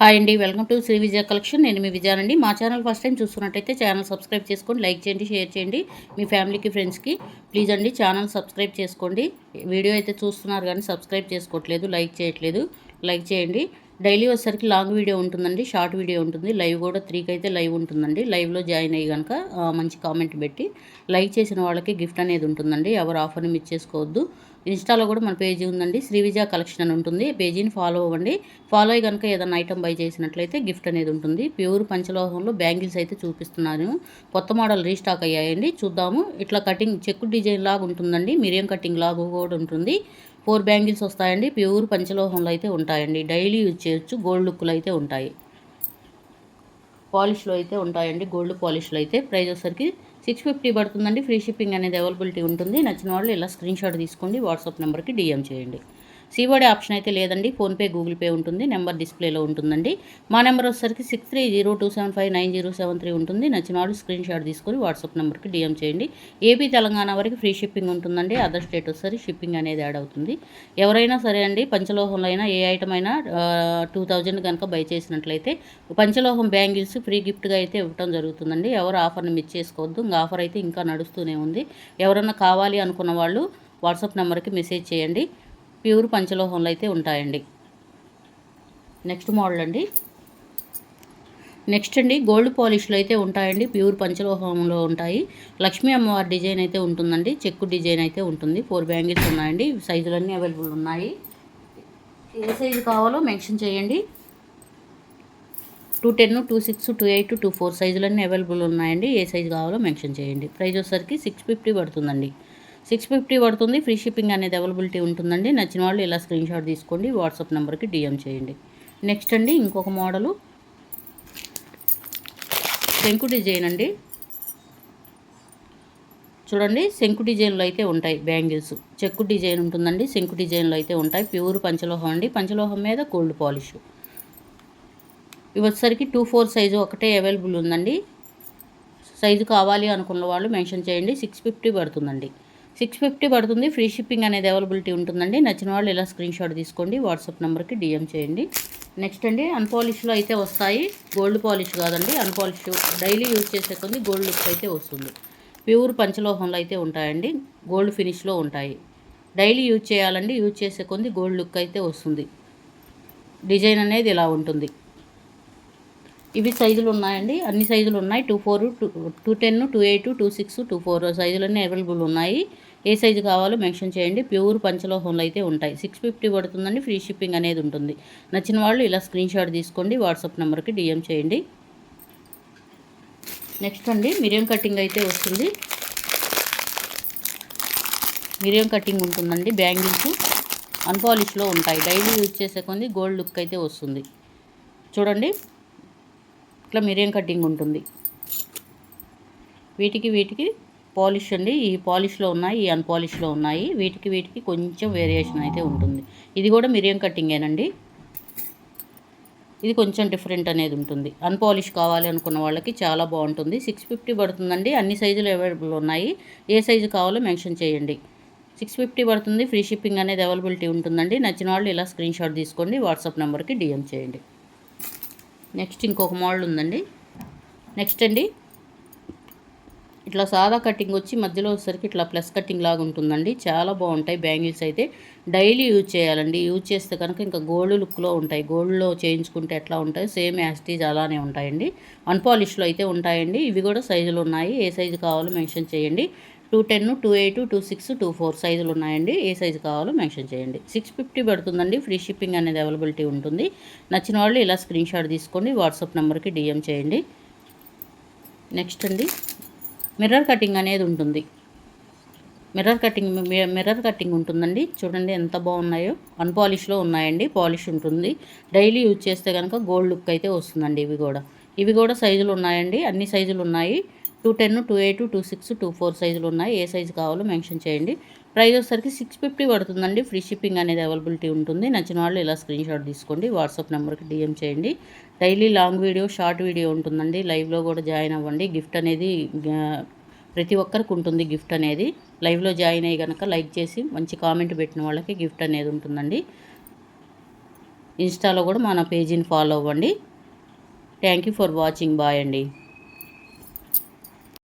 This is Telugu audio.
హాయ్ అండి welcome to Sri Vijaya collection. నేను మీ విజయానండి మా ఛానల్ ఫస్ట్ టైం చూస్తున్నట్టయితే ఛానల్ సబ్స్క్రైబ్ చేసుకోండి లైక్ చేయండి షేర్ చేయండి. మీ ఫ్యామిలీకి ఫ్రెండ్స్కి ప్లీజ్ అండి ఛానల్ సబ్స్క్రైబ్ చేసుకోండి. వీడియో అయితే చూస్తున్నారు కానీ సబ్స్క్రైబ్ చేసుకోవట్లేదు లైక్ చేయట్లేదు. లైక్ చేయండి. డైలీ వచ్చేసరికి లాంగ్ వీడియో ఉంటుందండి షార్ట్ వీడియో ఉంటుంది. లైవ్ కూడా త్రీకి అయితే లైవ్ ఉంటుందండి. లైవ్లో జాయిన్ అయ్యి కనుక మంచి కామెంట్ పెట్టి లైక్ చేసిన వాళ్ళకి గిఫ్ట్ అనేది ఉంటుందండి. ఎవరు ఆఫర్ని మిస్ చేసుకోవద్దు. ఇన్స్టాలో కూడా మన పేజీ ఉందండి. శ్రీవిజయ కలెక్షన్ అని ఉంటుంది. పేజీని ఫాలో అవ్వండి. ఫాలో అయ్యి కనుక ఏదైనా ఐటమ్ బై చేసినట్లయితే గిఫ్ట్ అనేది ఉంటుంది. ప్యూర్ పంచలోహంలో బ్యాంగిల్స్ అయితే చూపిస్తున్నాను. కొత్త మోడల్ రీస్టాక్ అయ్యాయండి. చూద్దాము. ఇట్లా కటింగ్ చెక్కు డిజైన్ లాగా ఉంటుందండి. మిరియం కటింగ్ లాగా కూడా ఉంటుంది. ఫోర్ బ్యాంగిల్స్ వస్తాయండి. ప్యూర్ పంచలోహంలో అయితే ఉంటాయండి. డైలీ యూజ్ చేయొచ్చు. గోల్డ్ లుక్లు అయితే ఉంటాయి. పాలిష్లో అయితే ఉంటాయండి. గోల్డ్ పాలిష్లో అయితే ప్రైస్ వచ్చేసరికి సిక్స్ ఫిఫ్టీ పడుతుందండి. ఫ్రీ షిప్పింగ్ అనేది అవైలబిలిటీ ఉంటుంది. నచ్చిన వాళ్ళు ఇలా స్క్రీన్ షాట్ తీసుకోండి. వాట్సాప్ నెంబర్కి డిఎం చేయండి. సిఓడి ఆప్షన్ అయితే లేదండి. ఫోన్పే గూగుల్ పే ఉంటుంది. నెంబర్ డిస్ప్లేలో ఉంటుందండి. మా నెంబర్ వచ్చేసరికి six three zero two seven five nine zero seven three ఉంటుంది. నచ్చిన వాళ్ళు స్క్రీన్ షాట్ తీసుకొని వాట్సాప్ నెంబర్కి డిఎం చేయండి. ఏపీ తెలంగాణ వరకు ఫ్రీ షిప్పింగ్ ఉంటుందండి. అదర్ స్టేట్ వచ్చేసరికి షిప్పింగ్ అనేది యాడ్ అవుతుంది. ఎవరైనా సరే అండి పంచలోహంలో అయినా ఏ ఐటమ్ అయినా టూ థౌజండ్ కనుక బై చేసినట్లయితే పంచలోహం బ్యాంగిల్స్ ఫ్రీ గిఫ్ట్గా అయితే ఇవ్వడం జరుగుతుందండి. ఎవరు ఆఫర్ని మిస్ చేసుకోవద్దు. ఇంకా ఆఫర్ అయితే ఇంకా నడుస్తూనే ఉంది. ఎవరన్నా కావాలి అనుకున్న వాళ్ళు వాట్సాప్ నెంబర్కి మెసేజ్ చేయండి. ప్యూర్ పంచలోహంలో అయితే ఉంటాయండి. నెక్స్ట్ మోడల్ అండి. నెక్స్ట్ అండి గోల్డ్ పాలిష్లో అయితే ఉంటాయండి ప్యూర్ పంచలోహంలో ఉంటాయి. లక్ష్మీ అమ్మవారి డిజైన్ అయితే ఉంటుందండి చెక్కు డిజైన్ అయితే ఉంటుంది. ఫోర్ బ్యాంగిల్స్ ఉన్నాయండి సైజులన్నీ అవైలబుల్ ఉన్నాయి. ఏ సైజు కావాలో మెన్షన్ చేయండి. Two ten two six two eight two four సైజులన్నీ available ఉన్నాయండి ఏ సైజు కావాలో మెన్షన్ చేయండి. ప్రైస్ వచ్చేసరికి సిక్స్ ఫిఫ్టీ పడుతుందండి. సిక్స్ ఫిఫ్టీ పడుతుంది. ఫ్రీ షిప్పింగ్ అనేది అవైలబిలిటీ ఉంటుందండి. నచ్చిన వాళ్ళు ఇలా స్క్రీన్ షాట్ తీసుకోండి. వాట్సాప్ నెంబర్కి డిఎం చేయండి. నెక్స్ట్ అండి ఇంకొక మోడలు. శంకు డిజైన్ అండి. చూడండి శంకు డిజైన్లో అయితే ఉంటాయి బ్యాంగిల్స్. చెక్కు డిజైన్ ఉంటుందండి. శంకు డిజైన్లో అయితే ఉంటాయి. ప్యూర్ పంచలోహం అండి. పంచలోహం మీద గోల్డ్ పాలిష్. ఇవి వచ్చేసరికి టూ ఫోర్ సైజు ఒకటే అవైలబుల్ ఉందండి. సైజు కావాలి అనుకున్న వాళ్ళు మెన్షన్ చేయండి. సిక్స్ ఫిఫ్టీ పడుతుందండి. సిక్స్ ఫిఫ్టీ పడుతుంది. ఫ్రీ షిప్పింగ్ అనేది అవైలబిలిటీ ఉంటుందండి. నచ్చిన వాళ్ళు ఇలా స్క్రీన్ షాట్ తీసుకోండి. వాట్సాప్ నెంబర్కి డిఎం చేయండి. నెక్స్ట్ అండి అన్పాలిష్లో అయితే వస్తాయి. గోల్డ్ పాలిష్ కాదండి అన్పాలిష్ డైలీ యూజ్ చేసే కొన్ని గోల్డ్ లుక్ అయితే వస్తుంది. ప్యూర్ పంచలోహంలో అయితే ఉంటాయండి. గోల్డ్ ఫినిష్లో ఉంటాయి. డైలీ యూజ్ చేయాలండి. యూజ్ చేసే కొన్ని గోల్డ్ లుక్ అయితే వస్తుంది. డిజైన్ అనేది ఇలా ఉంటుంది. ఇవి సైజులు ఉన్నాయండి. అన్ని సైజులు ఉన్నాయి. Two four two two ten two eight two six two four సైజులన్నీ available ఉన్నాయి. ఏ సైజు కావాలో మెన్షన్ చేయండి. ప్యూర్ పంచలోహంలో అయితే ఉంటాయి. సిక్స్ ఫిఫ్టీ పడుతుందండి. ఫ్రీ షిప్పింగ్ అనేది ఉంటుంది. నచ్చిన వాళ్ళు ఇలా స్క్రీన్ షాట్ తీసుకోండి. వాట్సాప్ నెంబర్కి డిఎం చేయండి. నెక్స్ట్ అండి. మిరియం కటింగ్ అయితే వస్తుంది. మిరియం కటింగ్ ఉంటుందండి. బ్యాంగిల్స్ అన్పాలిష్లో ఉంటాయి. డైలీ యూజ్ చేసే కొన్ని గోల్డ్ లుక్ అయితే వస్తుంది. చూడండి. ఇట్లా మిరియం కటింగ్ ఉంటుంది. వీటికి వీటికి పాలిష్ అండి. ఈ పాలిష్లో ఉన్నాయి ఈ అన్పాలిష్లో ఉన్నాయి. వీటికి వీటికి కొంచెం వేరియేషన్ అయితే ఉంటుంది. ఇది కూడా మిరియం కట్టింగేనండి ఇది కొంచెం డిఫరెంట్ అనేది ఉంటుంది. అన్పాలిష్ కావాలి అనుకున్న వాళ్ళకి చాలా బాగుంటుంది. సిక్స్ ఫిఫ్టీ పడుతుందండి. అన్ని సైజులు అవైలబుల్ ఉన్నాయి. ఏ సైజు కావాలో మెన్షన్ చేయండి. సిక్స్ ఫిఫ్టీ పడుతుంది. ఫ్రీ షిప్పింగ్ అనేది అవైలబిలిటీ ఉంటుందండి. నచ్చిన వాళ్ళు ఇలా స్క్రీన్ షాట్ తీసుకోండి. వాట్సాప్ నెంబర్కి డిఎం చేయండి. నెక్స్ట్ ఇంకొక మోడల్ ఉందండి. నెక్స్ట్ అండి. ఇట్లా సాదా కటింగ్ వచ్చి మధ్యలో వచ్చేసరికి ఇట్లా ప్లస్ కటింగ్ లాగా ఉంటుందండి. చాలా బాగుంటాయి బ్యాంగిల్స్ అయితే. డైలీ యూజ్ చేయాలండి. యూజ్ చేస్తే కనుక ఇంకా గోల్డ్ లుక్లో ఉంటాయి. గోల్డ్లో చేయించుకుంటే ఎట్లా ఉంటాయి? సేమ్ యాస్టీజ్ అలానే ఉంటాయండి. అన్పాలిష్లో అయితే ఉంటాయండి. ఇవి కూడా సైజులు ఉన్నాయి. ఏ సైజు కావాలో మెన్షన్ చేయండి. Two ten two eight two six two four సైజులు ఉన్నాయండి. ఏ సైజు కావాలో మెన్షన్ చేయండి. సిక్స్ ఫిఫ్టీ పడుతుందండి. ఫ్రీ షిప్పింగ్ అనేది అవైలబిలిటీ ఉంటుంది. నచ్చిన వాళ్ళు ఇలా స్క్రీన్ షాట్ తీసుకోండి. వాట్సాప్ నెంబర్కి డిఎం చేయండి. నెక్స్ట్ అండి. మిర్రర్ కటింగ్ అనేది ఉంటుంది. మిర్రర్ కటింగ్ మిర్రర్ కటింగ్ ఉంటుందండి. చూడండి ఎంత బాగున్నాయో. అన్పాలిష్లో ఉన్నాయండి. పాలిష్ ఉంటుంది. డైలీ యూజ్ చేస్తే కనుక గోల్డ్ లుక్ అయితే వస్తుందండి ఇవి కూడా. ఇవి కూడా సైజులు ఉన్నాయండి. అన్ని సైజులు ఉన్నాయి. Two ten two eight two six two four సైజులు ఉన్నాయి. ఏ సైజు కావాలో మెన్షన్ చేయండి. ప్రైస్ వచ్చేసరికి సిక్స్ ఫిఫ్టీ పడుతుందండి. ఫ్రీ షిప్పింగ్ అనేది అవైలబిలిటీ ఉంటుంది. నచ్చిన వాళ్ళు ఇలా స్క్రీన్ షాట్ తీసుకోండి. వాట్సాప్ నెంబర్కి డిఎం చేయండి. Daily long video short video ఉంటుందండి. లైవ్లో కూడా జాయిన్ అవ్వండి. గిఫ్ట్ అనేది ప్రతి ఒక్కరికి ఉంటుంది గిఫ్ట్ అనేది. లైవ్లో జాయిన్ అయ్యి కనుక లైక్ చేసి మంచి కామెంట్ పెట్టిన వాళ్ళకి గిఫ్ట్ అనేది ఉంటుందండి. ఇన్స్టాలో కూడా మన పేజీని ఫాలో అవ్వండి. Thank you for watching. Bye అండి.